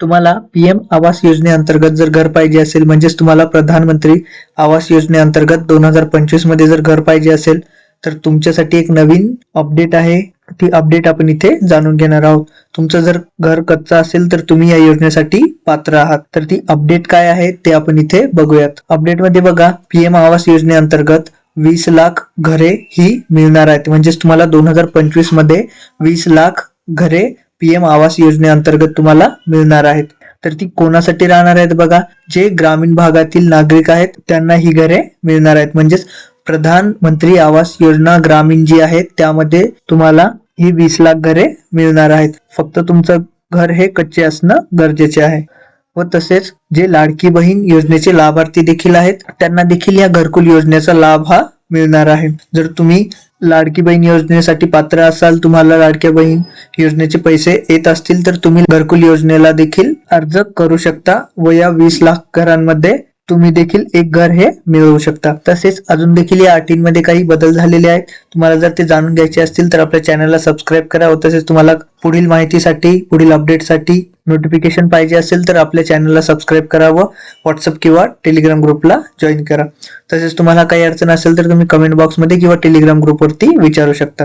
तुम्हाला पीएम आवास योजनेअंतर्गत जर घर पाहिजे असेल म्हणजेच तुम्हाला प्रधानमंत्री आवास योजनेअंतर्गत दोन हजार पंचवीसमध्ये जर घर पाहिजे असेल तर तुमच्यासाठी एक नवीन अपडेट आहे. ती अपडेट आपण इथे जाणून घेणार आहोत. तुमचं जर घर कच्चं असेल तर तुम्ही या योजनेसाठी पात्र आहात. तर ती अपडेट काय आहे ते आपण इथे बघूयात. अपडेटमध्ये बघा पीएम आवास योजनेअंतर्गत वीस लाख घरे ही मिळणार आहेत. म्हणजेच तुम्हाला दोन हजार पंचवीसमध्ये वीस लाख घरे पीएम आवास योजनेअंतर्गत तुम्हाला मिळणार आहेत. तर ती कोणासाठी राहणार आहेत बघा? जे ग्रामीण भागातील नागरिक आहेत त्यांना ही घरे मिळणार आहेत. म्हणजेच प्रधानमंत्री आवास योजना ग्रामीण जी आहे त्यामध्ये तुम्हाला ही वीस लाख घरे मिळणार आहेत. फक्त तुमचं घर हे कच्चे असणं गरजेचे आहे. व तसेच जे लाडकी बहीण योजनेचे लाभार्थी देखील आहेत त्यांना देखील या घरकुल योजनेचा लाभ हा मिळणार आहे. जर तुम्ही लाडकी बहीण योजनेसाठी पात्र असाल तुम्हाला लाडक्या बहीण योजनेचे पैसे येत असतील तर तुम्ही घरकुल योजनेला देखील अर्ज करू शकता. व या वीस लाख घरांमध्ये तुम्ही देखील एक घर हे मिळवू शकता. तसेच अजून देखील या अटींमध्ये काही बदल झालेले आहेत. तुम्हाला जर ते जाणून घ्यायचे असतील तर आपल्या चॅनलला सबस्क्राईब करा व तसेच तुम्हाला पुढील माहितीसाठी पुढील अपडेटसाठी नोटिफिकेशन पाहिजे असेल तर आपल्या चॅनलला सबस्क्राईब करा व व्हॉट्सअप किंवा टेलिग्राम ग्रुपला जॉईन करा. तसेच तुम्हाला काही अडचण असेल तर तुम्ही कमेंट बॉक्समध्ये किंवा टेलिग्राम ग्रुपवरती विचारू शकता.